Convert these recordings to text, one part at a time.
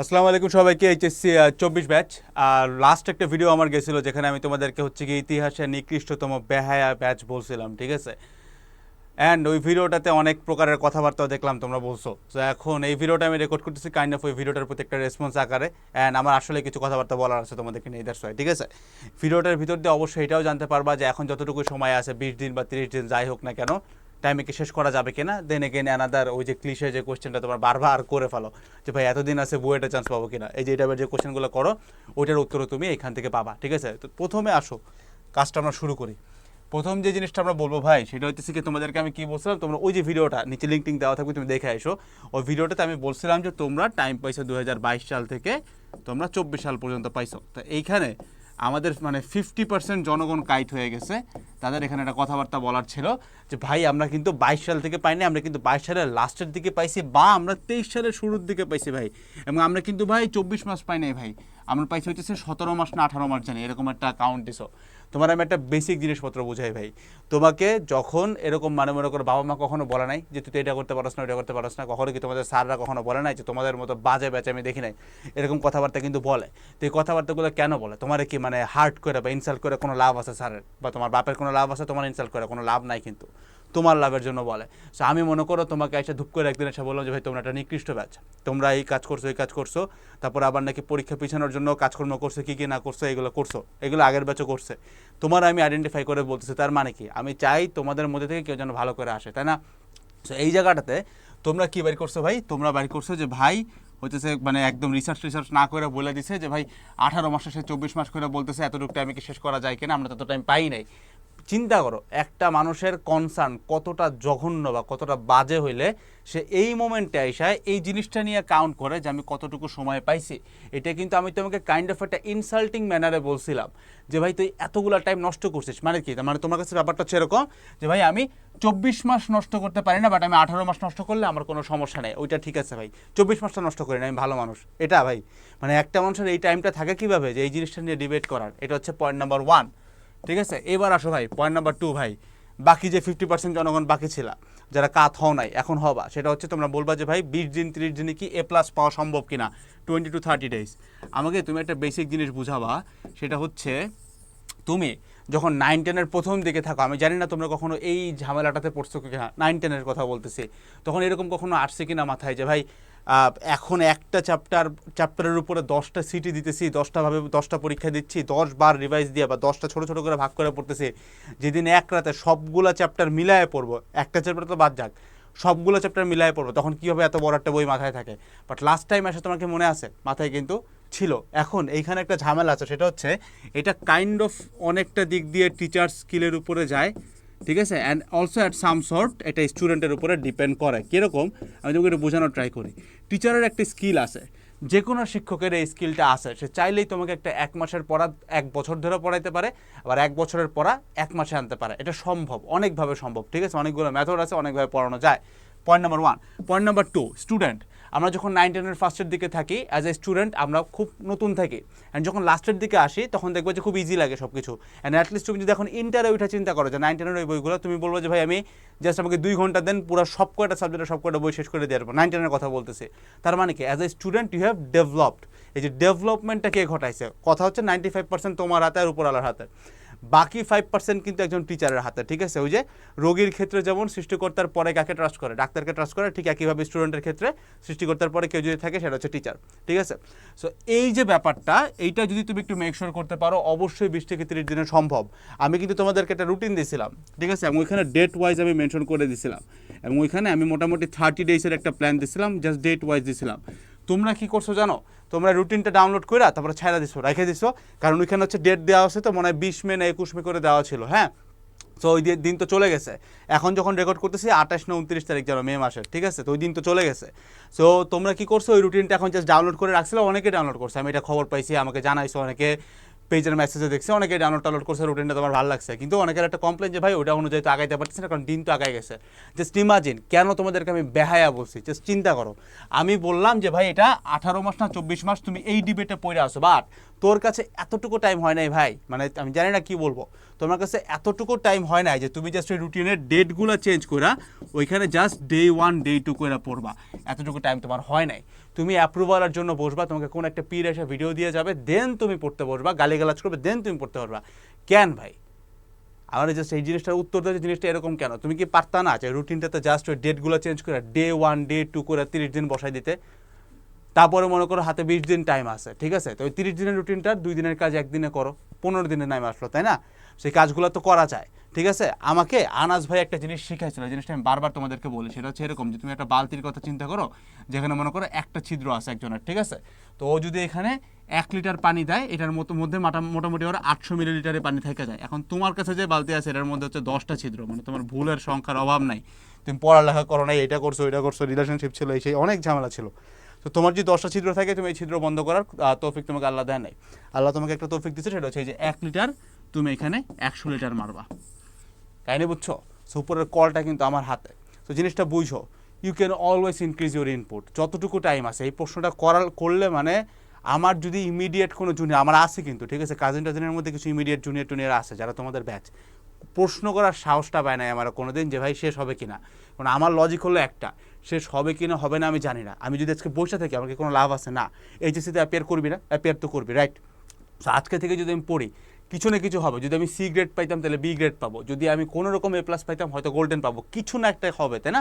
আসসালামু আলাইকুম সবাইকে, এইচএসসি চব্বিশ ব্যাচ। আর লাস্ট একটা ভিডিও আমার গেছিল, যেখানে আমি তোমাদেরকে হচ্ছে কি ইতিহাসের নিকৃষ্টতম বেহায়া ব্যাচ বলছিলাম, ঠিক আছে? অ্যান্ড ওই ভিডিওটাতে অনেক প্রকারের কথাবার্তাও দেখলাম, তোমরা বলছো। তো এখন এই ভিডিওটা আমি রেকর্ড করতেছি কাইন্ড অফ ওই ভিডিওটার প্রতি একটা রেসপন্স আকারে। অ্যান্ড আমার আসলে কিছু কথাবার্তা বলার আছে তোমাদেরকে নিয়ে দ্যাটস ঠিক আছে? ভিডিওটার ভিতর দিয়ে অবশ্যই এটাও জানতে পারবা যে এখন যতটুকু সময় আছে, বিশ দিন বা তিরিশ দিন, যাই হোক না কেন টাইমে কি শেষ করা যাবে কিনা? দেন এগেন অ্যানাদার ওই যে ক্লিশে যে কোশ্চেনটা তোমার বারবার করে ফেলো, যে ভাই, এতদিন আছে, বুয়েটা চান্স পাবো কিনা? এই যে টাইপের যে কোশ্চেনগুলো করো, ওইটার উত্তরও তুমি এখান থেকে পাবা, ঠিক আছে? তো প্রথমে আসো, কাজটা আমরা শুরু করি। প্রথম যে জিনিসটা আমরা বলব, ভাই, সেটা হচ্ছে কি, তোমাদেরকে আমি কি বলছিলাম? তোমরা ওই যে ভিডিওটা, নিচে লিঙ্ক টিঙ্ক দেওয়া থাকবে, তুমি দেখে এসো। ওই ভিডিওটাতে আমি বলছিলাম যে তোমরা টাইম পাইছো দু হাজার বাইশ সাল থেকে, তোমরা চব্বিশ সাল পর্যন্ত পাইছো। তো এইখানে আমাদের মানে ফিফটি পার্সেন্ট জনগণ কাইট হয়ে গেছে। তাদের এখানে একটা কথাবার্তা বলার ছিল যে, ভাই, আমরা কিন্তু বাইশ সাল থেকে পাইনি, আমরা কিন্তু বাইশ সালের লাস্টের দিকে পাইছি বা আমরা তেইশ সালের শুরুর দিকে পাইছি ভাই। এবং আমরা কিন্তু ভাই চব্বিশ মাস পাই নাই ভাই। আমরা পাইছি হচ্ছে সতেরো মাস না আঠারো মাস জানি, এরকম একটা কাউন্ট দিছো। তোমার আমি একটা বেসিক জিনিসপত্র বোঝাই ভাই। তোমাকে যখন এরকম মানে মনে করো বাবা মা কখনো বলে নাই যে তুই এটা করতে পারস না ওটা করতে পারস না, কখনো কি তোমাদের স্যাররা কখনো বলে নাই যে তোমাদের মতো বাজে ব্যাচে আমি দেখি নাই? এরকম কথাবার্তা কিন্তু বলে। তো এই কথাবার্তাগুলো কেন বলে? তোমার কি মানে হার্ট করে বা ইনসাল্ট করে কোনো লাভ আছে স্যারের? বা তোমার বাপের কোনো লাভ আছে? তোমার ইনসাল্ট করে কোনো লাভ নাই কিন্তু। তোমার লাভের জন্য বলে। সো আমি মনে করো তোমাকে এসে ধূপ করে একদিন এসে বললাম যে, ভাই, তোমরা একটা নিকৃষ্ট ব্যাচ। তোমরা এই কাজ করছ, এই কাজ করছ। তারপর আবার নাকি পরীক্ষা পিছানোর জন্য কাজকর্ম করছ, কী কী না করছ, এগুলো করছ। এগুলো আগের ব্যাচও করছে। তোমার আমি আইডেন্টিফাই করে বলতেছি, তার মানে কি? আমি চাই তোমাদের মধ্যে থেকে কেউ যেন ভালো করে আসে, তাই না? সো এই জায়গাটাতে তোমরা কি বাড়ি করছ ভাই? তোমরা বাড়ি করছ যে, ভাই, হইতেছে মানে একদম রিসার্চ রিসার্চ না করে বলে দিছে যে, ভাই, আঠারো মাসে সে চব্বিশ মাস করে বলতেছে, এতটুকু টাইমে কি শেষ করা যায় কিনা? আমরা তত টাইম পাই নাই। চিন্তা করো, একটা মানুষের কনসার্ন কতটা জঘন্য বা কতটা বাজে হইলে সে এই মোমেন্টে আইসায় এই জিনিসটা নিয়ে কাউন্ট করে যে আমি কতটুকু সময় পাইছি। এটা কিন্তু আমি তোমাকে কাইন্ড অফ একটা ইনসাল্টিং ম্যানারে বলছিলাম যে, ভাই, তুই এতগুলো টাইম নষ্ট করছিস। মানে কি? মানে তোমার কাছে ব্যাপারটা হচ্ছে এরকম যে, ভাই, আমি চব্বিশ মাস নষ্ট করতে পারি না বাট আমি আঠারো মাস নষ্ট করলে আমার কোনো সমস্যা নেই। ওইটা ঠিক আছে, ভাই। চব্বিশ মাসটা নষ্ট করি না, আমি ভালো মানুষ। এটা, ভাই। মানে একটা মানুষের এই টাইমটা থাকে কীভাবে? যে, এই জিনিসটা নিয়ে ডিবেট করার। এটা হচ্ছে পয়েন্ট নাম্বার ওয়ান ঠিক আছে? এবার আসো ভাই পয়েন্ট নাম্বার টু ভাই। বাকি যে ফিফটি পার্সেন্ট জনগণ বাকি ছিল, যারা কাত হও নাই, এখন হবা সেটা হচ্ছে তোমরা বলবা যে ভাই, বিশ দিন, তিরিশ দিনে কি এ প্লাস পাওয়া সম্ভব কিনা? টোয়েন্টি টু থার্টি ডেজ আমাকে তুমি একটা বেসিক জিনিস বুঝাবা, সেটা হচ্ছে তুমি যখন নাইন টেনের প্রথম দিকে থাকো, আমি জানি না তোমরা কখনো এই ঝামেলাটাতে পড়ছো কিনা নাইন টেনের কথা বলতেছি, তখন এরকম কখনো আসছে কিনা মাথায় যে ভাই এখন একটা চ্যাপ্টার চ্যাপ্টারের উপরে দশটা সিটি দিতেছি, দশটা ভাবে, দশটা পরীক্ষা দিচ্ছি, দশ বার রিভাইজ দিয়ে বা দশটা ছোটো ছোটো করে ভাগ করে পড়তেছি। যেদিন এক রাতে সবগুলো চ্যাপ্টার মিলায়ে পড়ব, একটা চ্যাপ্টার তো বাদ যাক, সবগুলো চ্যাপ্টার মিলায়ে পড়ব, তখন কী হবে এত বড় একটা বই মাথায় থাকে? বাট লাস্ট টাইম এসে তোমাকে মনে আছে? মাথায় কিন্তু ছিল। এখন এইখানে একটা ঝামেলা আছে, সেটা হচ্ছে এটা কাইন্ড অফ অনেকটা দিক দিয়ে টিচার স্কিলের উপরে যায়। ঠিক আছে? And also at some sort এটা স্টুডেন্টের উপরে ডিপেন্ড করে। কীরকম? আমি তোমাকে একটু বোঝানোর ট্রাই করি। টিচারের একটা স্কিল আছে। যে কোনো শিক্ষকের এই স্কিলটা আছে। সে চাইলেই তোমাকে একটা এক মাসের পড়া, এক বছর ধরে পড়াইতে পারে, আবার এক বছরের পড়া এক মাসে আনতে পারে। এটা সম্ভব, অনেকভাবে সম্ভব। ঠিক আছে? অনেকগুলো মেথড আছে, অনেকভাবে পড়ানো যায়। Point number one point number two student আমরা যখন নাইন টেনের ফার্স্টের দিকে থাকি অ্যাজ এ স্টুডেন্ট আমরা খুব নতুন থাকি। অ্যান্ড যখন লাস্টের দিকে আসি, তখন দেখব যে খুব ইজি লাগে সব কিছু অ্যান্ড অ্যাটলিস্ট তুমি যদি এখন ইন্টারে ওইটা চিন্তা করো যে নাইন টেনের ওই বইগুলো, তুমি বলব যে, ভাই, আমি জাস্ট আমাকে দুই ঘণ্টা দেন, পুরো সব কয়টা সাবজেক্টের সব কয়টা বই শেষ করে দিয়ে দেবো নাইন টেনের কথা বলতেছি। তার মানে কি? As a student you have developed এই যে ডেভেলপমেন্টটা কে ঘটাইছে? কথা হচ্ছে নাইনটি ফাইভ পার্সেন্ট তোমার হাতে আর উপর আলার হাতে। বাকি ফাইভ পার্সেন্ট কিন্তু একজন টিচারের হাতে, ঠিক আছে? ওই যে রোগীর ক্ষেত্রে যেমন সৃষ্টিকর্তার পরে কাকে ট্রাস্ট করে? ডাক্তারকে ট্রাস্ট করে, ঠিক একইভাবে স্টুডেন্টের ক্ষেত্রে সৃষ্টিকর্তার পরে কেউ যদি থাকে, সেটা হচ্ছে টিচার ঠিক আছে? সো এই যে ব্যাপারটা, এইটা যদি তুমি একটু মেক শিওর করতে পারো, অবশ্যই বিশ থেকে তিরিশ দিনে সম্ভব। আমি কিন্তু তোমাদেরকে একটা রুটিন দিয়েছিলাম, ঠিক আছে? এবং ওইখানে ডেট ওয়াইজ আমি মেনশন করে দিয়েছিলাম। এবং ওইখানে আমি মোটামুটি থার্টি ডেজের একটা প্ল্যান দিয়েছিলাম জাস্ট ডেট ওয়াইজ দিয়েছিলাম। তোমরা কি করছ জানো? তোমরা রুটিনটা ডাউনলোড করে তারপরে ছাড়া দিছো রেখে দিছো। কারণ ওইখানে হচ্ছে ডেট দেওয়া আছে তো, মনে হয় বিশ মে না একুশ মে করে দেওয়া ছিল হ্যাঁ? তো ওই দিন তো চলে গেছে। এখন যখন রেকর্ড করতেছি, আঠাশ না উনত্রিশ তারিখ যেন মে মাসের, ঠিক আছে? তো ওই দিন তো চলে গেছে। সো তোমরা কি করছ, ওই রুটিনটা এখন জাস্ট ডাউনলোড করে রাখছিলো, অনেকে ডাউনলোড করছে। আমি এটা খবর পাইছি, আমাকে জানাইছো অনেকে। পেজের মেসেজে দেখছি অনেকে ডাউনলোড টাউনলোড করছে রুটিনটা তোমার ভালো লাগছে। কিন্তু অনেকের একটা কমপ্লেন যে, ভাই, ওটা অনুযায়ী তো আগাইতে পারতেছি না, কারণ দিন তো আগাই গেছে। জাস্ট ইমাজিন কেন তোমাদেরকে আমি বেহায়া বলছি? জাস্ট চিন্তা করো। আমি বললাম যে, ভাই, এটা আঠারো মাস না চব্বিশ মাস তুমি এই ডিবেটে পড়ে আসো বাট তোর কাছে এতটুকু টাইম হয় নাই ভাই। মানে আমি জানি না কি বলব। তোমার কাছে এতটুকু টাইম হয় নাই যে, তুমি জাস্ট ওই রুটিনের ডেটগুলো চেঞ্জ করা ওইখানে just day one day two করে পড়বা। এতটুকু টাইম তোমার হয় নাই। তুমি অ্যাপ্রুভালের জন্য বসবা, তোমাকে কোন একটা পির এসে ভিডিও দিয়ে যাবে দেন তুমি পড়তে বসবা, গালিগালাজ করবে দেন তুমি পড়তে পারবা। কেন ভাই? আমার জাস্ট এই জিনিসটার উত্তর দেওয়া জিনিসটা এরকম কেন? তুমি কি পারতা না যে রুটিনটাতে জাস্ট ওই ডেটগুলো চেঞ্জ করে ডে ওয়ান ডে টু করে তিরিশ দিন বসাই দিতে? তারপরে মনে করো হাতে বিশ দিন টাইম আছে, ঠিক আছে? তো ওই তিরিশ দিনের রুটিনটা দুই দিনের কাজ একদিনে করো, পনেরো দিনের নামে আসলো, তাই না? সেই কাজগুলো তো করা যায়, ঠিক আছে? আমাকে আনাজ ভাই একটা জিনিস শিখাইছিল জিনিসটা আমি বারবার তোমাদেরকে বলি, সেটা হচ্ছে এরকম যে তুমি একটা বালতির কথা চিন্তা করো, যেখানে মনে করো একটা ছিদ্র আছে একজনের, ঠিক আছে? তো ও যদি এখানে এক লিটার পানি দেয়, এটার মতো মধ্যে মাটা- মোটামুটি ওরা আটশো মিলিলিটারে পানি থেকে যায়। এখন তোমার কাছে যে বালতি আছে, এটার মধ্যে হচ্ছে দশটা ছিদ্র মানে তোমার ভুলের সংখ্যার অভাব নাই। তুমি পড়ালেখা করো নাই, এটা করছ এটা করছ রিলেশনশিপ ছিল, এই সেই অনেক ঝামেলা ছিল। তো তোমার যদি দশটা ছিদ্র থাকে, তুমি এই ছিদ্র বন্ধ করার তৌফিক তোমাকে আল্লাহ দেয় নাই। আল্লাহ তোমাকে একটা তৌফিক দিচ্ছে সেটা হচ্ছে এই যে এক লিটার তুমি এখানে একশো লিটার মারবা। কাহিনি বুঝছ? সো উপরের কলটা কিন্তু আমার হাতে। তো জিনিসটা বুঝো you can always increase your input যতটুকু টাইম আছে, এই প্রশ্নটা করার, করলে মানে আমার যদি ইমিডিয়েট কোনো জুনিয়র আমার আছে কিন্তু, ঠিক আছে? কাজিন টাজিনের মধ্যে কিছু ইমিডিয়েট জুনিয়র টুনিয়র আছে, যারা তোমাদের ব্যাচ প্রশ্ন করার সাহসটা পায় নাই আমার কোনো দিন যে, ভাই, শেষ হবে কিনা? কারণ আমার লজিক হলো একটা, শেষ হবে কিনা, হবে না, আমি জানি না। আমি যদি আজকে বসে থাকি আমার কি কোনো লাভ আছে? না। এইচএসিতে অ্যাপিয়ার করবি না? অ্যাপিয়ার তো করবি রাইট সো আজকে থেকে যদি আমি পড়ি কিছু না কিছু হবে। যদি আমি সি গ্রেড পাইতাম, তাহলে বি গ্রেড পাবো। যদি আমি কোনো রকম এ প্লাস পাইতাম, হয়তো গোল্ডেন পাবো। কিছু না একটা হবে, তাই না?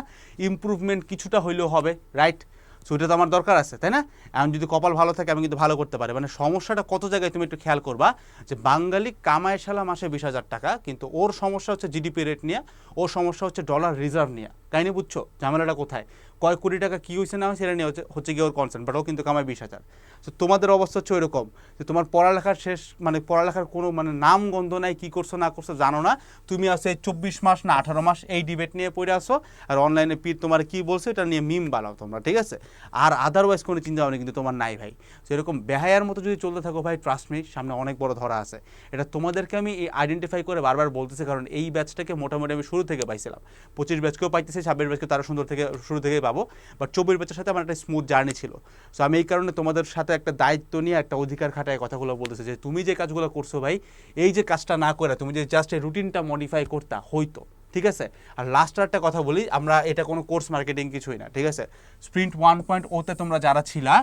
ইমপ্রুভমেন্ট কিছুটা হইলেও হবে রাইট সো এটা তো আমার দরকার আছে, তাই না? এখন যদি কপাল ভালো থাকে, আমি কিন্তু ভালো করতে পারি। মানে সমস্যাটা কত জায়গায় তুমি একটু খেয়াল করবা, যে বাঙালি কামায় সালা মাসে বিশ হাজার টাকা, কিন্তু ওর সমস্যা হচ্ছে জিডিপি রেট নিয়ে, ওর সমস্যা হচ্ছে ডলার রিজার্ভ নিয়ে। কাহিনি বুঝছ? ঝামেলাটা কোথায়? কয় কোটি টাকা কী হয়েছে না হয়েছে সেটা নিয়ে হচ্ছে গিয়ে ওর কনসার্ন বাট ও কিন্তু কামায় বিশ হাজার। তো তোমাদের অবস্থা হচ্ছে ওইরকম, যে তোমার পড়ালেখার শেষ মানে পড়ালেখার কোনো মানে নাম গন্ধ নাই, কী করছ না করছ জানো না। তুমি আছে চব্বিশ মাস না আঠারো মাস এই ডিবেট নিয়ে পড়ে আসো আর অনলাইনে পি তোমার কী বলছো, এটা নিয়ে মিম বানাও তোমরা, ঠিক আছে? আর আদারওয়াইজ কোনো চিন্তা ভাবনা কিন্তু তোমার নাই ভাই। তো এরকম বেহায়ার মতো যদি চলতে থাকো ভাই ট্রাস্ট মি সামনে অনেক বড় ধরা আছে। এটা তোমাদেরকে আমি এই আইডেন্টিফাই করে বারবার বলতেছি, কারণ এই ব্যাচটাকে মোটামুটি আমি শুরু থেকে পাইছিলাম। পঁচিশ ব্যাচকেও পাইতেছি, ছাব্বিশ ব্যাচকে তারা সুন্দর থেকে, শুরু থেকেই পাবো বাট চব্বিশ ব্যাচের সাথে আমার একটা স্মুথ জার্নি ছিল। সো আমি এই কারণে তোমাদের সাথে একটা দায়িত্ব নিয়ে একটা অধিকার খাটায় কথাগুলো বলতেছি যে তুমি যে কাজগুলো করছ ভাই, এই যে কাজটা না করে তুমি যে জাস্ট এই রুটিনটা মডিফাই করতা হইতো ঠিক আছে? আর লাস্ট একটা কথা বলি, আমরা এটা কোনো কোর্স মার্কেটিং কিছুই না, ঠিক আছে? স্প্রিন্ট ওয়ান পয়েন্ট ওতে তোমরা যারা ছিলা,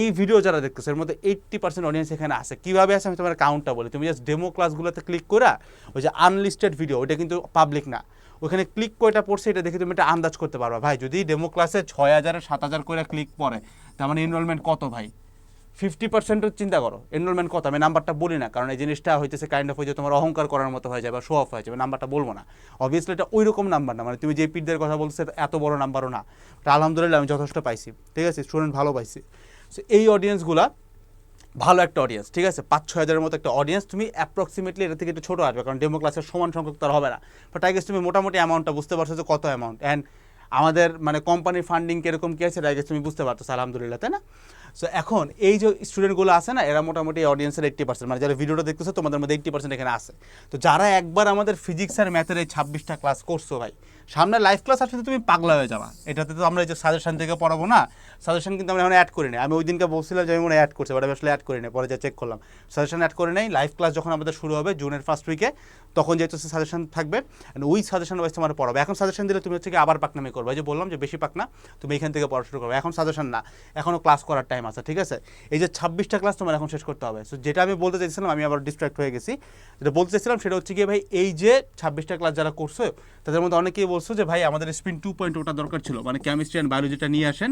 এই ভিডিও যারা দেখতেছো, এর মধ্যে এইট্টি পার্সেন্ট অডিয়েন্স এখানে আছে। কীভাবে আছে আমি তোমার কাউন্টটা বলি। তুমি জাস্ট ডেমো ক্লাসগুলোতে ক্লিক করা ওই যে আনলিস্টেড ভিডিও ওইটা কিন্তু পাবলিক না। ওখানে ক্লিক করে এটা পড়ছে এটা দেখে তুমি এটা আন্দাজ করতে পারবা। ভাই, যদি ডেমো ক্লাসে ছয় হাজার সাত হাজার করে ক্লিক পড়ে, তার মানে এনরোলমেন্ট কত ভাই? ফিফটি পার্সেন্টও চিন্তা করো এনরোলমেন্ট কত? আমি নাম্বারটা বলি না, কারণ এই জিনিসটা হইতেছে কাইন্ড অফ হয়ে তোমার অহংকার করার মতো হয়ে যাবে বা শো অফ হয়ে যাবে নাম্বারটা বলব না। অবভিয়াসলি এটা ওই রকম নাম্বার না মানে তুমি যে পিঠদের কথা বলছো এত বড় নাম্বারও না। আলহামদুলিল্লাহ আমি যথেষ্ট পাইছি, ঠিক আছে? স্টুডেন্ট ভালো পাইছি। সো এই অডিয়েন্সগুলা ভালো একটা অডিয়েন্স ঠিক আছে? পাঁচ ছয় হাজারের মতো একটা অডিয়েন্স তুমি অ্যাপ্রক্সিমেটলি এটা থেকে একটু ছোটো আসবে, কারণ ডেমো ক্লাসের সমান সংখ্যক তার হবে না। বাট আই গেস তুমি মোটামুটি অ্যামাউন্টটা বুঝতে পারছ যে কত অ্যামাউন্ট অ্যান্ড আমাদের মানে কোম্পানির ফান্ডিং কীরকম কী আছে গেস তুমি বুঝতে পারছ আলহামদুলিল্লাহ, তাই না? সো এখন এই যে স্টুডেন্টগুলো আছে না, এরা মোটামুটি অডিয়েন্সের এইট্টি পার্সেন্ট মানে যারা ভিডিওটা দেখতেছো তোমাদের মধ্যে এইট্টি পার্সেন্ট এখানে আছে। তো যারা একবার আমাদের ফিজিক্স আর ম্যাথের এই ছাব্বিশটা ক্লাস করছ ভাই সামনে লাইভ ক্লাস আসলে তুমি পাগলা হয়ে যাবা। এটাতে তো আমরা এই যে সাজেশন থেকে পড়াবো না সাজেশন কিন্তু আমরা এখন অ্যাড করি আমি ওই দিনকে বলছিলাম যে আমি মনে অ্যাড করছি বাট আমি আসলে অ্যাড করি পরে যা চেক করলাম। সাজেশন অ্যাড করে নেই। লাইভ ক্লাস যখন আমাদের শুরু হবে জুনের ফার্স্ট উইকে তখন যেহেতু সাজেশন থাকবে ওই সাজেশন ওয়াইজ তোমার পড়াবে। এখন সাজেশন দিলে তুমি হচ্ছে কি আবার পাকনামি করবে। যে বললাম যে বেশি পাকনা, তুমি এখান থেকে পড়া শুরু করবে। এখন সাজেশন না। এখনও ক্লাস করার টাইম আছে, ঠিক আছে? এই যে ছাব্বিশটা ক্লাস তোমার এখন শেষ করতে হবে। সো যেটা আমি বলতে চাইছিলাম, আমি আবার ডিস্ট্র্যাক্ট হয়ে গেছি। যেটা বলতে চাইছিলাম, সেটা হচ্ছে কি ভাই, এই যে ছাব্বিশটা ক্লাস যারা করছ, তাদের মধ্যে অনেকেই বলছো যে ভাই আমাদের স্পিন টু পয়েন্ট ওটা দরকার ছিল মানে কেমিস্ট্রি অ্যান্ড বায়োলজিটা নিয়ে আসেন,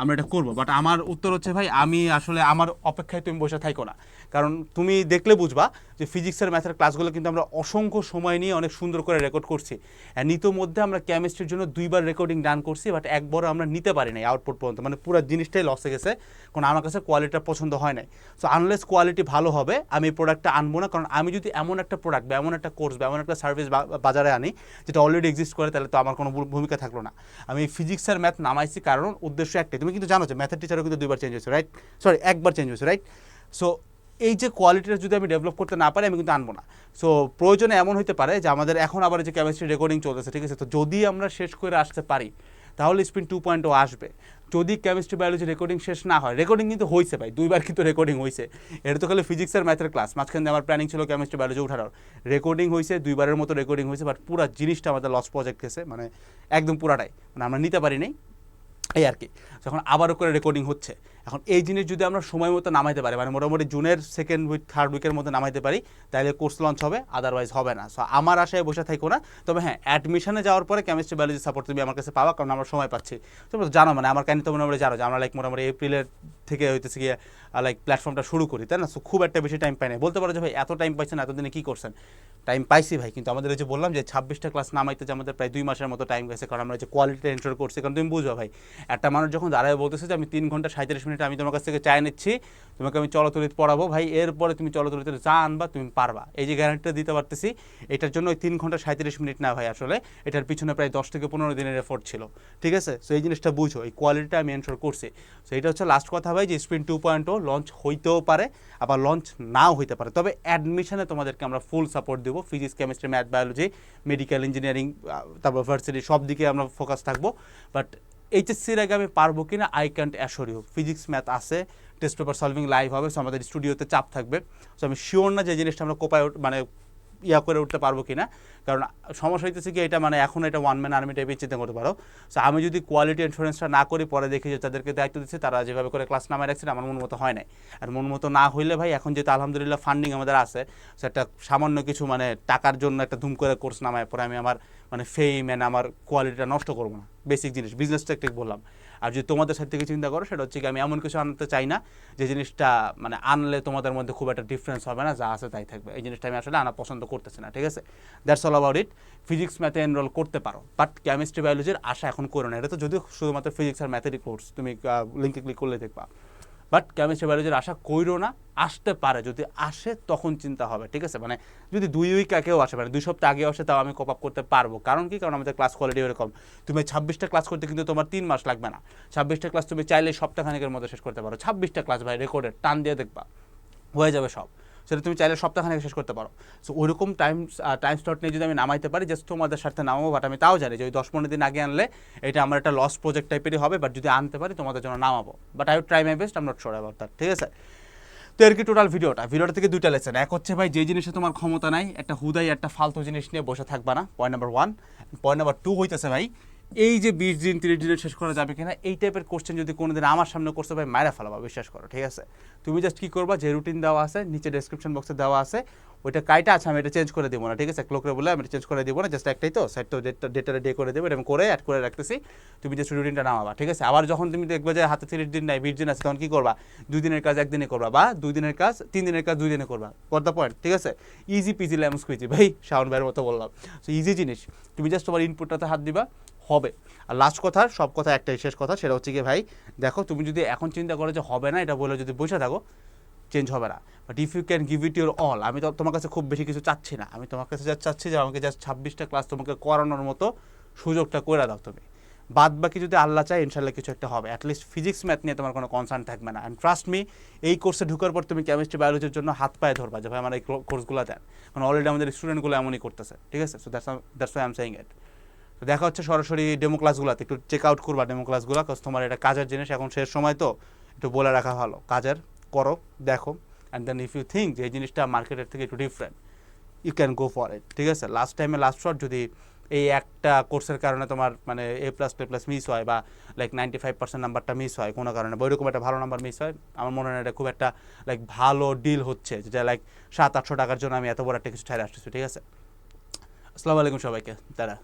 আমরা এটা করব। বাট আমার উত্তর হচ্ছে ভাই, আমি আসলে, আমার অপেক্ষায় তুমি বসে থাকো না। কারণ তুমি দেখলে বুঝবা যে ফিজিক্সের ম্যাথের ক্লাসগুলো কিন্তু আমরা অসংখ্য সময় নিয়ে অনেক সুন্দর করে রেকর্ড করছি। অ্যান্ড ইতোমধ্যে আমরা কেমিস্ট্রির জন্য দুইবার রেকর্ডিং ডান করছি বাট একবারও আমরা নিতে পারি নাই আউটপুট পর্যন্ত। মানে পুরো জিনিসটাই লসে গেছে, কারণ আমার কাছে কোয়ালিটিটা পছন্দ হয় নাই। সো আনলেস কোয়ালিটি ভালো হবে, আমি এই প্রোডাক্টটা আনব না, কারণ আমি যদি এমন একটা প্রোডাক্ট বা এমন একটা কোর্স বা এমন একটা সার্ভিস বাজারে আনি, যেটা অলরেডি এক্সিস্ট করে, তাহলে তো আমার কোনো ভূমিকা থাকল না। আমি ফিজিক্স আর ম্যাথ নামাইছি কারণ উদ্দেশ্য একটাই। তুমি কিন্তু জানো যে ম্যাথের টিচারও কিন্তু দুইবার চেঞ্জ হয়েছে রাইট সরি একবার চেঞ্জ হয়েছে রাইট সো এই যে কোয়ালিটিটা যদি আমি ডেভেলপ করতে না পারি, আমি কিন্তু আনব না। সো প্রয়োজনে এমন হতে পারে যে আমাদের এখন আবার যে কেমিস্ট্রি রেকর্ডিং চলতেছে, ঠিক আছে? তো যদি আমরা শেষ করে আসতে পারি, তাহলে স্পিন টু পয়েন্টও আসবে। যদি কেমিস্ট্রি বায়োলজি রেকর্ডিং শেষ না হয় রেকর্ডিং কিন্তু হয়েছে ভাই, দুইবার কিন্তু রেকর্ডিং হয়েছে এটা তো খালি ফিজিক্সের ম্যাথের ক্লাস মাঝখানে আমার প্ল্যানিং ছিল কেমিস্ট্রি বায়োলজি উঠানোর। রেকর্ডিং হয়েছে দুইবারের মতো রেকর্ডিং হয়েছে বাট পুরো জিনিসটা আমাদের লস প্রজেক্ট গেছে মানে একদম পুরাটাই। মানে আমরা নিতে পারি নাই, এই আর কি। যখন আবারও করে রেকর্ডিং হচ্ছে এখন এই জিনিস যদি আমরা সময় মতো নামাইতে পারি মানে মোটামুটি জুনের সেকেন্ড উইক থার্ড উইকের মধ্যে নামাইতে পারি, তাহলে কোর্স লঞ্চ হবে আদারওয়াইজ হবে না। সো আমার আশায় বসে থাকো না। তবে হ্যাঁ অ্যাডমিশনে যাওয়ার পরে কেমিস্ট্রি বায়োলজি সাপোর্ট তুমি আমার কাছে পাওয়া কারণ আমরা সময় পাচ্ছি। তোমরা জানো মানে আমার কাহিনী তো মোটামুটি জানো যে আমরা লাইক মোটামুটি এপ্রিলের থেকে হইতেছে গিয়ে লাইক প্ল্যাটফর্মটা শুরু করি, তাই না? সো খুব একটা বেশি টাইম পাই না বলতে পারো যে ভাই, এত টাইম পাইছেন, এতদিনে কী করছেন? টাইম পাইছি ভাই, কিন্তু আমাদের যে বললাম যে ছাব্বিশটা ক্লাস নামাইতে যে আমাদের প্রায় দুই মাসের মতো টাইম গেছে, কারণ আমরা যে কোয়ালিটি এনশোর করছি। কারণ তুমি বুঝো ভাই, একটা মানুষ যখন দাঁড়ায় বলতেছে যে আমি তিন ঘণ্টা সাঁত্রিশ মিনিট আমি তোমার কাছ থেকে চাই নিচ্ছি। তোমাকে আমি চলতরিত পড়াবো। ভাই, এরপরে তুমি চলতরিতে যা আনবা তুমি পারবা। এই যে গ্যারান্টিটা দিতে পারতেছি, এটার জন্য ওই তিন ঘণ্টা সাঁত্রিশ মিনিট না ভাই আসলে। এটার পিছনে প্রায় দশ থেকে পনেরো দিনের এফোর্ট ছিল। ঠিক আছে? সো এই জিনিসটা বুঝো, এই কোয়ালিটিটা আমি এনশোর করছি। সো এটা হচ্ছে লাস্ট কথা ভাই, যে spring two point O launch হইতেও পারে, আবার লঞ্চ নাও হইতে পারে। তবে অ্যাডমিশনে তোমাদেরকে আমরা ফুল সাপোর্ট দেবো। Physics chemistry math biology medical engineering তারপর ভার্সিটি সব দিকে আমরা ফোকাস থাকব। বাট এইচএসসির আগে আমি পারব কিনা I can't assure you physics math আছে টেস্ট পেপার সলভিং লাইভ হবে সো আমাদের স্টুডিওতে চাপ থাকবে। সো আমি শিওর না যে জিনিসটা আমরা কোপায় মানে ইয়া করে উঠতে পারব কিনা? কারণ সমস্যা হইতেছে কি, এটা মানে এখন এটা ওয়ান ম্যান আর্মি টাইপের চিন্তা করতে পারো। সো আমি যদি কোয়ালিটি ইন্স্যুরেন্সটা না করি, পরে দেখি যে তাদেরকে দায়িত্ব দিচ্ছে, তারা যেভাবে করে ক্লাস নামায় রাখছে, আমার মন মতো হয় নাই। আর মন মতো না হইলে ভাই, এখন যেহেতু আলহামদুলিল্লাহ ফান্ডিং আমাদের আছে সো একটা সামান্য কিছু মানে টাকার জন্য একটা ধুম করে কোর্স নামায়, পরে আমি আমার মানে ফেম অ্যান্ড আমার কোয়ালিটিটা নষ্ট করব না। বেসিক জিনিস বিজনেস টেকটিক বললাম। আর যদি তোমাদের সাথে থেকে চিন্তা করো, সেটা হচ্ছে কি আমি এমন কিছু আনতে চাই না যে জিনিসটা মানে আনলে তোমাদের মধ্যে খুব একটা ডিফারেন্স হবে না, যা আছে তাই থাকবে। এই জিনিসটা আমি আসলে আনা পছন্দ করতেছি না, ঠিক আছে? That's all about it physics ম্যাথে এনরোল করতে পারো বাট কেমিস্ট্রি বায়োলজির আশা এখন করো না। এটা তো যদি শুধুমাত্র ফিজিক্স আর ম্যাথেরই কোর্স তুমি লিঙ্কে ক্লিক করলে দেখবা। বাট কেমিস্ট্রি বায়োলজির আশা কইরো না, আসতে পারে। যদি আসে, তখন চিন্তা হবে, ঠিক আছে? মানে যদি দুই উইক আগেও আসে মানে দুই সপ্তাহ আগে আসে, তাও আমি কপ আপ করতে পারব। কারণ কি? কারণ আমাদের ক্লাস কোয়ালিটি এরকম। তুমি ছাব্বিশটা ক্লাস করতে কিন্তু তোমার তিন মাস লাগবে না। ছাব্বিশটা ক্লাস তুমি চাইলে সপ্তাহখানেকের মধ্যে শেষ করতে পারো। ছাব্বিশটা ক্লাস ভাই রেকর্ডের টান দিয়ে দেখবা। হয়ে যাবে সব। সেটা তুমি চাইলে সপ্তাহখানেক শেষ করতে পারো। সো ওইরকম টাইম টাইম স্লট নিয়ে যদি আমি নামাইতে পারি জাস্ট তোমাদের সাথে নামাবো বাট আমি তাও জানি যে ওই দশ পনেরো দিন আগে আনলে এটা আমার একটা লস প্রজেক্ট টাইপেরই হবে বাট যদি আনতে পারি তোমাদের জন্য নামাবো। But I would try my best am not sure about that ঠিক আছে? তো এর কি টোটাল ভিডিওটা ভিডিওটা থেকে দুইটা লেসেন এক হচ্ছে ভাই যে জিনিসে তোমার ক্ষমতা নাই, একটা হুদাই, একটা ফালতু জিনিস নিয়ে বসে থাকবা না point number one point number two হইতেছে ভাই এই যে বিশ দিন, তিরিশ দিনে শেষ করা যাবে কিনা, এই টাইপের কোশ্চেন যদি কোনোদিন আমার সামনে করতে ভাই মায়েরা ফেলাবা, বিশ্বাস করো, ঠিক আছে? তুমি জাস্ট কী করবা, যে রুটিন দেওয়া আছে, নিচে ডেসক্রিপশন বক্সে দেওয়া আছে, ওইটা কাইটা আছে, আমি এটা চেঞ্জ করে দেবো না, ঠিক আছে? ক্লোকরে বলে আমি এটা চেঞ্জ করে দেবো না জাস্ট একটাই তো সেট তো ডেটটা ডে করে দেবো, এটা আমি করে অ্যাড করে রাখতেছি, তুমি জাস্ট রুটিনটা নামাবা, ঠিক আছে? আবার যখন তুমি দেখবে যে হাতে তিরিশ দিন নাই, বিশ দিন আছে, তখন কী করবা? দুই দিনের কাজ একদিনে করবা, বা দুই দিনের কাজ, তিন দিনের কাজ দুই দিনে করবা ফর দ্য পয়েন্ট ঠিক আছে? ইজি পিজি ল্যামস কুইজি ভাই শাওন ভাইয়ের মতো বললাম। সো ইজি জিনিস, তুমি জাস্ট তোমার ইনপুটটাতে হাত দিবা হবে। আর লাস্ট কথা, সব কথা একটাই, শেষ কথা, সেটা হচ্ছে কি ভাই, দেখো, তুমি যদি এখন চিন্তা করো যে হবে না, এটা বলে যদি বসে থাকো চেঞ্জ হবে না। But if you can give it your all আমি তো তোমার কাছে খুব বেশি কিছু চাচ্ছি না। আমি তোমার কাছে যা চাচ্ছি যে আমাকে জাস্ট ছাব্বিশটা ক্লাস তোমাকে করানোর মতো সুযোগটা করে দাও তুমি। বাদ বাকি যদি আল্লাহ চায় ইনশাল্লাহ কিছু একটা হবে। অ্যাটলিস্ট ফিজিক্স ম্যাথ নিয়ে তোমার কোনো কনসার্ন থাকবে না। অ্যান্ড ট্রাস্ট মি এই কোর্সে ঢুকার পর তুমি কেমিস্ট্রি বায়োলজির জন্য হাত পায়ে ধরবা যে ভাই, আমার এই কোর্সগুলো দেন কারণ অলরেডি আমাদের স্টুডেন্টগুলো এমনই করতেছে। ঠিক আছে? So that's that's why am saying it তো দেখা হচ্ছে সরাসরি ডেমো ক্লাসগুলোতে একটু চেক আউট করবা ডেমো ক্লাসগুলো কাজ তোমার এটা কাজের জিনিস। এখন শেষ সময় তো, একটু বলে রাখা ভালো। কাজের করো, দেখো। And then if you think যে এই জিনিসটা মার্কেটের থেকে একটু different you can go for it ঠিক আছে? লাস্ট টাইমে লাস্ট শট যদি এই একটা কোর্সের কারণে তোমার মানে এ প্লাস প্লে প্লাস মিস হয় বা লাইক নাইনটি ফাইভ পার্সেন্ট নাম্বারটা মিস হয় কোনো কারণে, বা ওইরকম একটা ভালো নাম্বার মিস হয়, আমার মনে হয় এটা খুব একটা লাইক ভালো ডিল হচ্ছে। যেটা লাইক সাত আটশো টাকার জন্য আমি এত বড় একটা কিছু ঠাইরে আসতেছি, ঠিক আছে? আসসালামু আলাইকুম সবাইকে। তারা